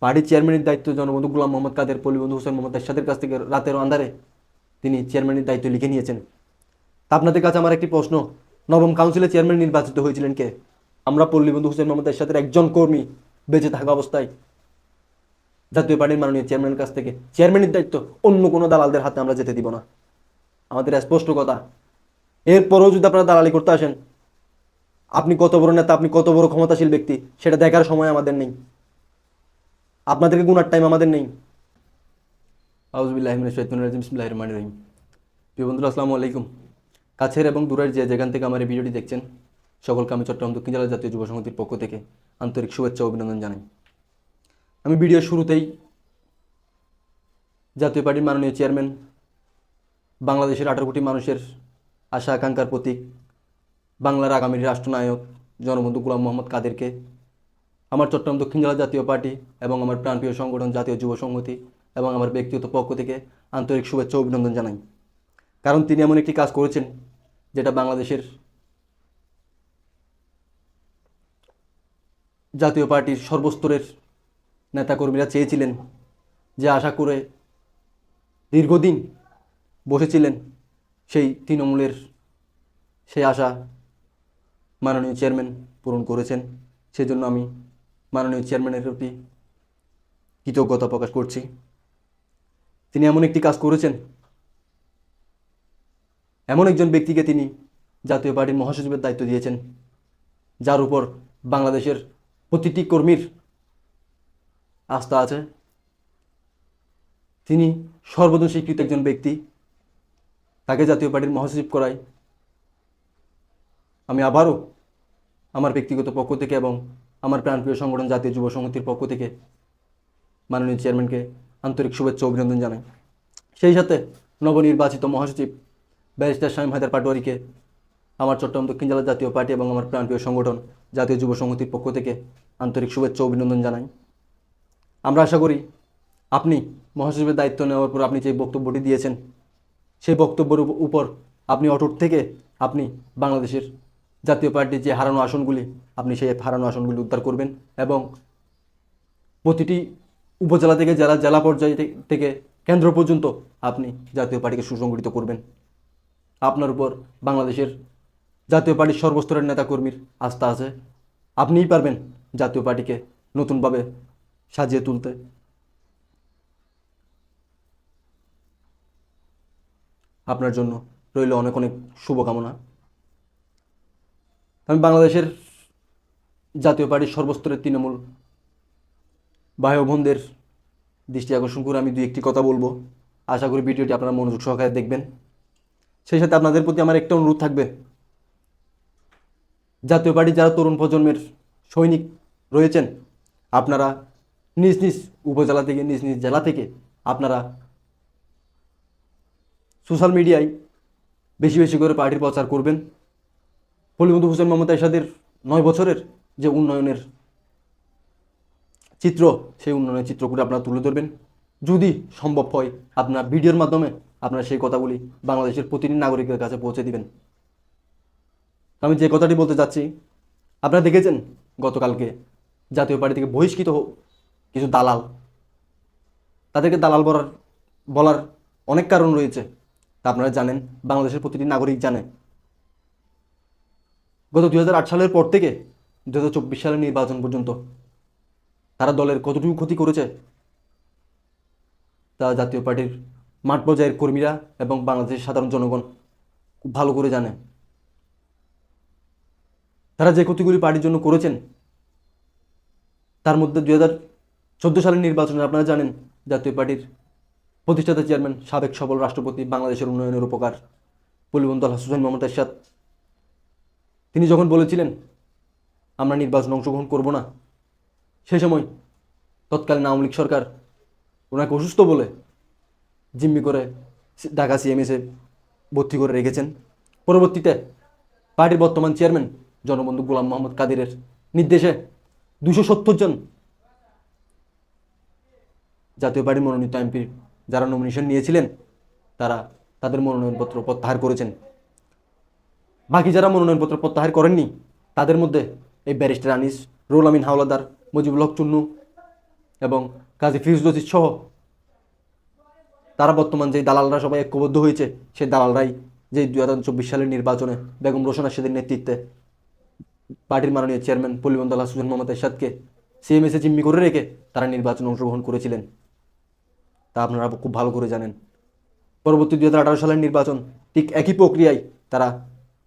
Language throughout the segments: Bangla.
পার্টির চেয়ারম্যানের দায়িত্ব জনবন্ধু গোলাম মোহাম্মদ কাদের পলিবন্ধু হোসেন মোহাম্মদ এরশাদের কাছ থেকে রাতের আন্ধারে তিনি চেয়ারম্যানের দায়িত্ব লিখে নিয়েছেন। তা আপনাদের কাছে আমার একটি প্রশ্ন। নবম কাউন্সিলের চেয়ারম্যান নির্বাচিত হয়েছিলেন কে? আমরা পল্লীবন্ধু হোসেন মোহাম্মদ এরশাদের একজন কর্মী বেঁচে থাকা অবস্থায় জাতীয় পার্টির মাননীয় চেয়ারম্যানের কাছ থেকে। চেয়ারম্যানের দায়িত্ব অন্য কোনো দালালদের হাতে আমরা যেতে দিব না। আমাদের স্পষ্ট কথা। এরপরেও যদি আপনারা দালালি করতে আসেন, আপনি কত বড় নেতা, আপনি কত বড় ক্ষমতাশীল ব্যক্তি, সেটা দেখার সময় আমাদের নেই। আপনাদেরকে গুনার টাইম আমাদের নেই। আউজবিল্লাহ বিসমিল্লাহ রহমান রহিম। প্রিয় বন্ধুরা, আসসালামু আলাইকুম। কাছের এবং দূরের যে যেখান থেকে আমার এই ভিডিওটি দেখছেন, সকলকে আমি চট্টগ্রাম দক্ষিণ জেলা জাতীয় যুব সংহতির পক্ষ থেকে আন্তরিক শুভেচ্ছা অভিনন্দন জানাই। আমি ভিডিওর শুরুতেই জাতীয় পার্টির মাননীয় চেয়ারম্যান, বাংলাদেশের আঠারো কোটি মানুষের আশা আকাঙ্ক্ষার প্রতীক, বাংলার আগামী রাষ্ট্রনায়ক জনবন্ধু গোলাম মোহাম্মদ কাদেরকে আমার চট্টগ্রাম দক্ষিণ জেলা জাতীয় পার্টি এবং আমার প্রাণপ্রিয় সংগঠন জাতীয় যুব সংহতি এবং আমার ব্যক্তিগত পক্ষ থেকে আন্তরিক শুভেচ্ছা অভিনন্দন জানাই। কারণ তিনি এমন একটি কাজ করেছেন যেটা বাংলাদেশের জাতীয় পার্টির সর্বস্তরের নেতাকর্মীরা চেয়েছিলেন যে আশা করে দীর্ঘদিন বসেছিলেন সেই তৃণমূলের সেই আশা মাননীয় চেয়ারম্যান পূরণ করেছেন। সেজন্য আমি মাননীয় চেয়ারম্যানের প্রতি কৃতজ্ঞতা প্রকাশ করছি। তিনি এমন একটি কাজ করেছেন। এমন একজন ব্যক্তিকে তিনি জাতীয় পার্টির মহাসচিবের দায়িত্ব দিয়েছেন, যার উপর বাংলাদেশের প্রতিটি কর্মীর আস্থা আছে। তিনি সর্বজন স্বীকৃত একজন ব্যক্তি। তাকে জাতীয় পার্টির মহাসচিব করায় আমি আবারও আমার ব্যক্তিগত পক্ষ থেকে এবং আমার প্রাণপ্রিয় সংগঠন জাতীয় যুব সংহতির পক্ষ থেকে মাননীয় চেয়ারম্যানকে আন্তরিক শুভেচ্ছা অভিনন্দন জানাই। সেই সাথে নবনির্বাচিত মহাসচিব ব্যারিস্টার শামীম হায়দার পাটোয়ারিকে, আমার চট্টগ্রাম দক্ষিণ জেলা জাতীয় পার্টি এবং আমার প্রাণপ্রিয় সংগঠন জাতীয় যুব সংহতির পক্ষ থেকে আন্তরিক শুভেচ্ছা অভিনন্দন জানাই। আমরা আশা করি আপনি মহাসচিবের দায়িত্ব নেওয়ার পর আপনি যে বক্তব্যটি দিয়েছেন, সেই বক্তব্যের উপর আপনি অটুট থেকে আপনি বাংলাদেশের জাতীয় পার্টির যে হারানো আসনগুলি, আপনি সেই হারানো আসনগুলি উদ্ধার করবেন এবং প্রতিটি উপজেলা থেকে জেলা জেলা পর্যায়ে থেকে কেন্দ্র পর্যন্ত আপনি জাতীয় পার্টিকে সুসংগঠিত করবেন। আপনার উপর বাংলাদেশের জাতীয় পার্টির সর্বস্তরের নেতাকর্মীর আস্থা আছে। আপনিই পারবেন জাতীয় পার্টিকে নতুনভাবে সাজিয়ে তুলতে। আপনার জন্য রইল অনেক অনেক শুভকামনা। আমি বাংলাদেশের জাতীয় পার্টির সর্বস্তরের তৃণমূল ভাই বোনদের দৃষ্টি আকর্ষণ করে আমি দুই একটি কথা বলব। আশা করি ভিডিওটি আপনারা মনোযোগ সহকারে দেখবেন। সেই সাথে আপনাদের প্রতি আমার একটা অনুরোধ থাকবে। জাতীয় পার্টির যারা তরুণ প্রজন্মের সৈনিক রয়েছেন, আপনারা নিজ নিজ উপজেলা থেকে, নিজ নিজ জেলা থেকে আপনারা সোশ্যাল মিডিয়ায় বেশি বেশি করে পার্টির প্রচার করবেন। পলিবন্ধু হোসেন মোহাম্মদ এরশাদের নয় বছরের যে উন্নয়নের চিত্র, সেই উন্নয়নের চিত্রগুলো আপনারা তুলে ধরবেন। যদি সম্ভব হয়, আপনার ভিডিওর মাধ্যমে আপনারা সেই কথাগুলি বাংলাদেশের প্রতিটি নাগরিকের কাছে পৌঁছে দিবেন। আমি যে কথাটি বলতে চাচ্ছি আপনারা দেখেছেন গতকালকে জাতীয় পার্টি থেকে বহিষ্কৃত কিছু দালাল। তাদেরকে দালাল বলার বলার অনেক কারণ রয়েছে। তা আপনারা জানেন, বাংলাদেশের প্রতিটি নাগরিক জানে। গত দু হাজার আট সালের পর থেকে দু হাজার চব্বিশ সালের নির্বাচন পর্যন্ত তারা দলের কতটুকু ক্ষতি করেছে তা জাতীয় পার্টির মাঠ পর্যায়ের কর্মীরা এবং বাংলাদেশের সাধারণ জনগণ খুব ভালো করে জানে। তারা যে ক্ষতিগুলি পার্টির জন্য করেছেন, তার মধ্যে দুই হাজার চোদ্দ সালের নির্বাচনে আপনারা জানেন, জাতীয় পার্টির প্রতিষ্ঠাতা চেয়ারম্যান সাবেক সবল রাষ্ট্রপতি বাংলাদেশের উন্নয়নের উপকার। পলিবন্ধু আল হাসান মোহাম্মদ এরশাদ তিনি যখন বলেছিলেন, আমরা নির্বাচনে অংশগ্রহণ করব না সেই সময় তৎকালীন আওয়ামী লীগ সরকার ওনাকে অসুস্থ বলে জিম্মি করে সি- ঢাকা সিএমএসে ভর্তি করে রেখেছেন। পরবর্তীতে পার্টির বর্তমান চেয়ারম্যান জনবন্ধু গোলাম মোহাম্মদ কাদিরের নির্দেশে দুশো সত্তর জন জাতীয় পার্টির মনোনীত এমপি যারা নমিনেশন নিয়েছিলেন, তারা তাদের মনোনয়নপত্র প্রত্যাহার করেছেন। বাকি যারা মনোনয়নপত্র প্রত্যাহার করেননি, তাদের মধ্যে এই ব্যারিস্টার আনিস রুল আমিন হাওলাদার, মুজিবুল হক চুন্নু এবং কাজী ফিউজলজিৎ সহ, তারা বর্তমান যে দালালরা সবাই ঐক্যবদ্ধ হয়েছে, সেই দালালরাই যে দুই হাজার চব্বিশ সালের নির্বাচনে বেগম রোশন আশাদের নেতৃত্বে পার্টির মাননীয় চেয়ারম্যান পল্লীবন্ধ আল্লাহ সুজন মোহাম্মদ এরশাদকে সিএমএসে জিম্মি করে রেখে তারা নির্বাচনে অংশগ্রহণ করেছিলেন। তা আপনারা খুব ভালো করে জানেন। পরবর্তী দুই হাজার আঠারো সালের নির্বাচন ঠিক একই প্রক্রিয়ায় তারা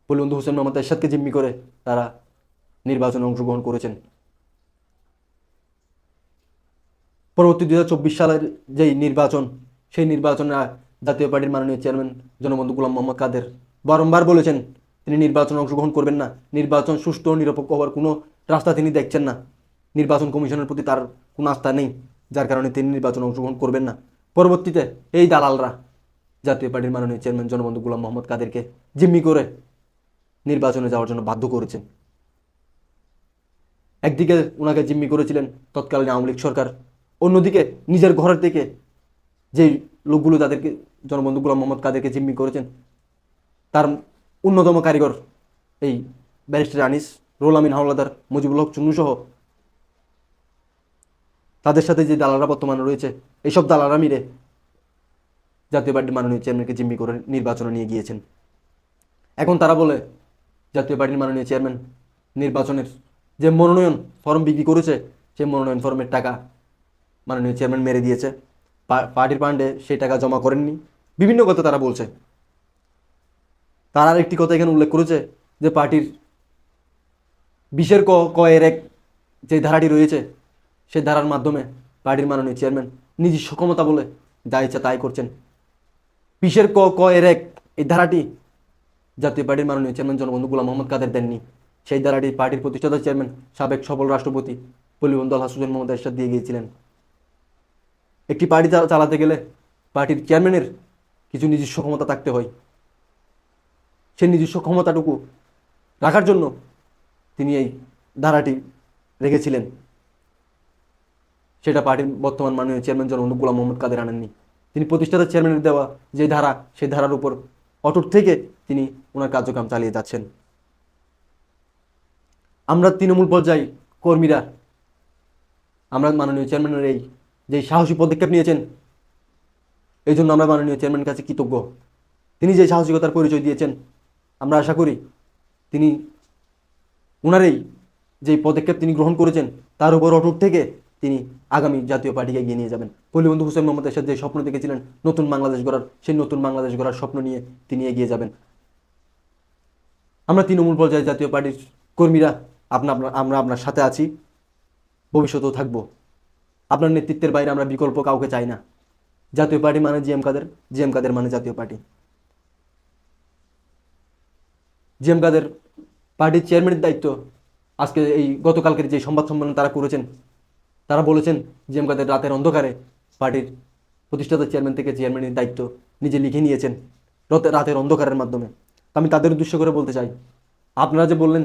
পল্লীবন্ধু হোসেন মোহাম্মদ এরশাদকে জিম্মি করে তারা নির্বাচনে অংশগ্রহণ করেছেন। পরবর্তী দুই হাজার চব্বিশ সালের যেই নির্বাচন, সেই নির্বাচনে জাতীয় পার্টির মাননীয় চেয়ারম্যান জনবন্ধু গোলাম মোহাম্মদ কাদের বারংবার বলেছেন, তিনি নির্বাচনে অংশগ্রহণ করবেন না। নির্বাচন সুষ্ঠু ও নিরপেক্ষ হওয়ার কোনো রাস্তা তিনি দেখছেন না। নির্বাচন কমিশনের প্রতি তার কোনো আস্থা নেই, যার কারণে তিনি নির্বাচনে অংশগ্রহণ করবেন না। পরবর্তীতে এই দালালরা জাতীয় পার্টির মাননীয় চেয়ারম্যান জনবন্ধু গোলাম মোহাম্মদ কাদেরকে জিম্মি করে নির্বাচনে যাওয়ার জন্য বাধ্য করেছেন একদিকে ওনাকে জিম্মি করেছিলেন তৎকালীন আওয়ামী লীগ সরকার, অন্যদিকে নিজের ঘরের থেকে যে লোকগুলো তাদেরকে, জনবন্ধু গোলাম মোহাম্মদ কাদেরকে জিম্মি করেছেন, তার অন্যতম কারিগর এই ব্যারিস্টার আনিস রোল আমিন, হাওলাদার মুজিবুল হক চুন্নু সহ। তাদের সাথে যে দালালরা বর্তমানে রয়েছে, এইসব দালালরা মিলে জাতীয় পার্টির মাননীয় চেয়ারম্যানকে জিম্মি করে নির্বাচনে নিয়ে গিয়েছেন। এখন তারা বলে জাতীয় পার্টির মাননীয় চেয়ারম্যান নির্বাচনের যে মনোনয়ন ফর্ম বিক্রি করেছে, সেই মনোনয়ন ফর্মের টাকা মাননীয় চেয়ারম্যান মেরে দিয়েছে। পার্টির ফান্ডে সেই টাকা জমা করেননি। বিভিন্ন কথা তারা বলছে। তারা আর একটি কথা এখানে উল্লেখ করেছে যে পার্টির বিশের ক ক এর এক যে ধারাটি রয়েছে সেই ধারার মাধ্যমে পার্টির মাননীয় চেয়ারম্যান নিজস্ব ক্ষমতা বলে যা ইচ্ছা তাই করছেন। বিশের ক ক এর এক এই ধারাটি জাতীয় পার্টির মাননীয় চেয়ারম্যান জনবন্ধু গোলাম মোহাম্মদ কাদের দেননি। সেই ধারাটি পার্টির প্রতিষ্ঠাতা চেয়ারম্যান, সাবেক সফল রাষ্ট্রপতি পল্লীবন্ধু আল্লাহ সুজন মোহাম্মদ এরশাদ দিয়ে গিয়েছিলেন। একটি পার্টি চালাতে গেলে পার্টির চেয়ারম্যানের কিছু নিজস্ব ক্ষমতা থাকতে হয়। সেই নিজস্ব ক্ষমতাটুকু রাখার জন্য তিনি এই ধারাটি রেখেছিলেন। সেটা পার্টির বর্তমান মাননীয় চেয়ারম্যান জনবন্ধু গোলাম মোহাম্মদ কাদের আনেননি। তিনি প্রতিষ্ঠাতা চেয়ারম্যানের দেওয়া যে ধারা, সেই ধারার উপর অটুট থেকে তিনি ওনার কার্যক্রম চালিয়ে যাচ্ছেন। আমরা তৃণমূল পর্যায়ে কর্মীরা, আমরা মাননীয় চেয়ারম্যানের এই যে সাহসী পদক্ষেপ নিয়েছেন, এই জন্য আমরা মাননীয় চেয়ারম্যানের কাছে কৃতজ্ঞ। তিনি যে সাহসিকতার পরিচয় দিয়েছেন, আমরা আশা করি তিনি ওনারই যে পদক্ষেপ তিনি গ্রহণ করেছেন, তার উপর অটুট থেকে তিনি আগামী জাতীয় পার্টিকে এগিয়ে নিয়ে যাবেন। পল্লীবন্ধু হোসেন মোহাম্মদ এরশাদ যে স্বপ্ন দেখেছিলেন, নতুন বাংলাদেশ গড়ার, সেই নতুন বাংলাদেশ গড়ার স্বপ্ন নিয়ে তিনি এগিয়ে যাবেন। আমরা তৃণমূল পর্যায়ে জাতীয় পার্টির কর্মীরা, আপনা আপনার আমরা আপনার সাথে আছি। ভবিষ্যতেও থাকব। আপনার নেতৃত্বের বাইরে আমরা বিকল্প কাউকে চাই না। জাতীয় পার্টি মানে জিএম কাদের? জিএম কাদের মানে জাতীয় পার্টি। জিএম কাদের পার্টির চেয়ারম্যানের দায়িত্ব আজকে এই গতকালকের যে সংবাদ সম্মেলন তারা করেছেন তারা বলেছেন জিএম কাদের রাতের অন্ধকারে পার্টির প্রতিষ্ঠাতা চেয়ারম্যান থেকে চেয়ারম্যানের দায়িত্ব নিজে লিখে নিয়েছেন রাতে রাতের অন্ধকারের মাধ্যমে। আমি তাদের উদ্দেশ্য করে বলতে চাই। আপনারা যে বললেন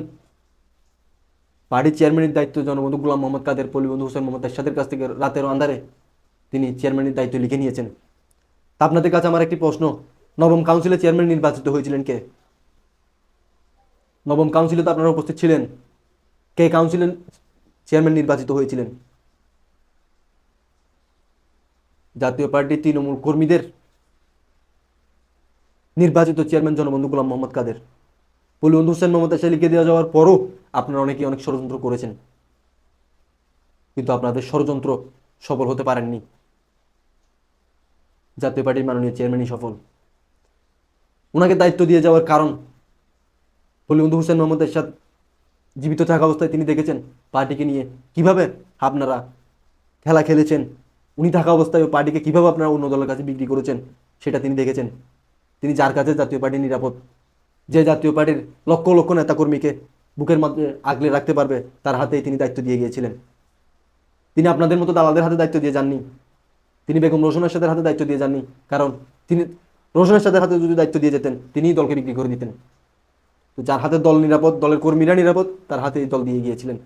পার্টির চেয়ারম্যানের দায়িত্ব জনবন্ধু গুলাম মোহাম্মদ কাদের, পল্লীবন্ধু হোসেন মোহাম্মদ এরশাদের কাছ থেকে রাতের আন্ধারে তিনি চেয়ারম্যানের দায়িত্ব লিখে নিয়েছেন। তা আপনাদের কাছে আমার একটি প্রশ্ন। নবম কাউন্সিলে চেয়ারম্যান নির্বাচিত হয়েছিলেন কে? নবম কাউন্সিলে তো আপনারা উপস্থিত ছিলেন। কে কাউন্সিলের চেয়ারম্যান নির্বাচিত হয়েছিলেন? জাতীয় পার্টির তৃণমূল কর্মীদের নির্বাচিত চেয়ারম্যান জনবন্ধু গোলাম মোহাম্মদ কাদের। পল্লীবন্ধু হোসেন মোহাম্মদ লিখে দেওয়া যাওয়ার পরও আপনারা অনেকেই অনেক ষড়যন্ত্র করেছেন। কিন্তু আপনাদের ষড়যন্ত্র সফল হতে পারেননি। জাতীয় পার্টির মাননীয় চেয়ারম্যানই সফল। ওনাকে দায়িত্ব দিয়ে যাওয়ার কারণ পল্লীবন্ধু হোসেন মোহাম্মদ এরশাদ জীবিত থাকা অবস্থায় তিনি দেখেছেন। পার্টিকে নিয়ে কীভাবে আপনারা খেলা খেলেছেন উনি থাকা অবস্থায় ওই পার্টিকে কীভাবে আপনারা অন্য দলের কাছে বিক্রি করেছেন, সেটা তিনি দেখেছেন। তিনি যার কাছে জাতীয় পার্টি নিরাপদ, যে জাতীয় পার্টির লক্ষ লক্ষ নেতাকর্মীকে বুকের মধ্যে আগলে রাখতে পারবে, তার হাতেই তিনি দায়িত্ব দিয়ে গিয়েছিলেন। তিনি আপনাদের মতো দালালদের হাতে দায়িত্ব দিয়ে যাননি। তিনি বেগম রোশনের সাথে হাতে দায়িত্ব দিয়ে যাননি, কারণ তিনি রোশনের সাথে হাতে যদি দায়িত্ব দিয়ে যেতেন, তিনিই দলকে বিক্রি করে দিতেন। তো যার হাতে দল নিরাপদ, দলের কর্মীরা নিরাপদ, তার হাতে দল দিয়ে গিয়েছিলেন।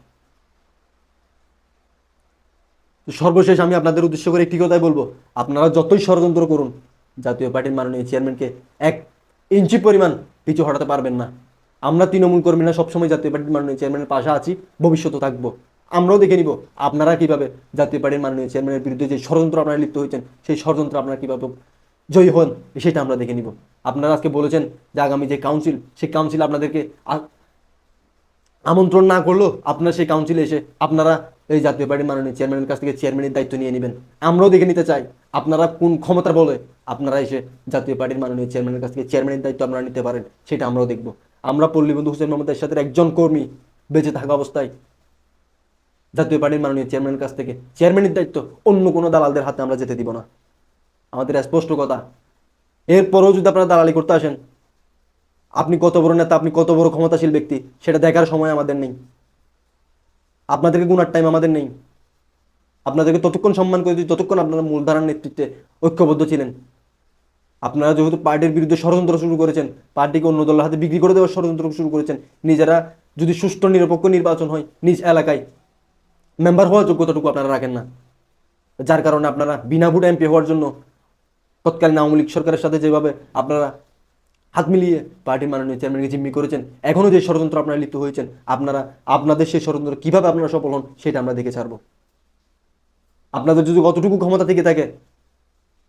সর্বশেষ আমি আপনাদের উদ্দেশ্য করে একটি কথাই বলব। আপনারা যতই ষড়যন্ত্র করুন, জাতীয় পার্টির মাননীয় চেয়ারম্যানকে এক ইঞ্চি পরিমাণ পিছু হটাতে পারবেন না। আমরা তৃণমূল কর্মীরা সবসময় জাতীয় পার্টির মাননীয় চেয়ারম্যানের পাশে আছি, ভবিষ্যতে থাকব। আমরাও দেখে নিব আপনারা কীভাবে জাতীয় পার্টির মাননীয় চেয়ারম্যানের বিরুদ্ধে যে ষড়যন্ত্র আপনারা লিপ্ত হয়েছেন, সেই ষড়যন্ত্র আপনারা কীভাবে জয়ী হন, সেটা আমরা দেখে নিব। আপনারা আজকে বলেছেন যে আগামী যে কাউন্সিল সেই কাউন্সিল আপনাদেরকে আমন্ত্রণ না করল আপনারা সেই কাউন্সিলে এসে আপনারা এই জাতীয় পার্টির মাননীয় চেয়ারম্যানের কাছ থেকে চেয়ারম্যানের দায়িত্ব নিয়ে নেবেন। আমরাও দেখে নিতে চাই আপনারা কোন ক্ষমতা বলে আপনারা এসে জাতীয় পার্টির মাননীয় চেয়ারম্যানের কাছ থেকে চেয়ারম্যানের দায়িত্ব আপনারা নিতে পারেন, সেটা আমরাও দেখব। আমরা পল্লীবন্ধু হোসেন মোহাম্মদ এরশাদের একজন কর্মী বেঁচে থাকা অবস্থায় জাতীয় পার্টির মাননীয় চেয়ারম্যানের কাছ থেকে চেয়ারম্যানের দায়িত্ব অন্য কোনো দালালদের হাতে আমরা যেতে দিব না। আমাদের স্পষ্ট কথা, এরপরেও যদি আপনারা দালালি করতে আসেন আপনি কত বড় নেতা, আপনি কত বড় ক্ষমতাশীল ব্যক্তি, সেটা দেখার সময় আমাদের নেই। আপনাদেরকে গুণার টাইম আমাদের নেই। আপনাদেরকে ততক্ষণ সম্মান করেছি যতক্ষণ আপনারা মূলধারার নেতৃত্বে ঐক্যবদ্ধ ছিলেন। আপনারা যেহেতু পার্টির বিরুদ্ধে ষড়যন্ত্র শুরু করেছেন, পার্টিকে অন্য দলের হাতে বিক্রি করে দেওয়ার ষড়যন্ত্র শুরু করেছেন, নিজেরা যদি সুষ্ঠু নিরপেক্ষ নির্বাচন হয় নিজ এলাকায় মেম্বার হওয়ার যোগ্যতাটুকু আপনারা রাখেন না। যার কারণে আপনারা বিনা ভোটে এমপি হওয়ার জন্য তৎকালীন আওয়ামী লীগ সরকারের সাথে যেভাবে আপনারা হাত মিলিয়ে পার্টির মাননীয় চেয়ারম্যানকে জিম্মি করেছেন। এখনও যে ষড়যন্ত্র আপনারা লিপ্ত হয়েছেন, আপনারা, আপনাদের সেই ষড়যন্ত্র কীভাবে আপনারা সফল হন সেটা আমরা দেখে ছাড়বো। আপনাদের যদি অতটুকু ক্ষমতা থেকে থাকে,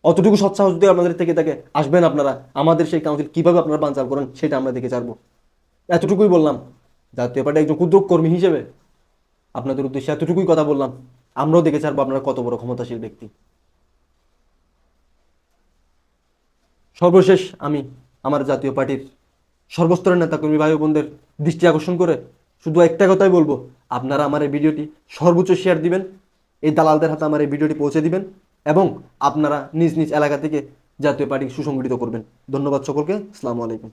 অতটুকু সৎসাহস যদি আপনাদের থেকে থাকে, আসবেন আপনারা। আমাদের সেই কাউন্সিল কীভাবে আপনারা বানচাল করেন সেটা আমরা দেখে ছাড়বো। এতটুকুই বললাম। জাতীয় পার্টি একজন ক্ষুদ্র কর্মী হিসেবে আপনাদের উদ্দেশ্যে এতটুকুই কথা বললাম। আমরাও দেখে ছাড়বো আপনারা কত বড় ক্ষমতাশীল ব্যক্তি। সর্বশেষ আমি আমার জাতীয় পার্টির সর্বস্তরের নেতাকর্মী ভাই বোনদের দৃষ্টি আকর্ষণ করে শুধু একটা কথাই বলব, আপনারা আমার এই ভিডিওটি সর্বোচ্চ শেয়ার দিবেন, এই দালালদের হাতে আমার এই ভিডিওটি পৌঁছে দিবেন এবং আপনারা নিজ নিজ এলাকা থেকে জাতীয় পার্টি সুসংগঠিত করবেন। ধন্যবাদ সকলকে, আসসালামু আলাইকুম।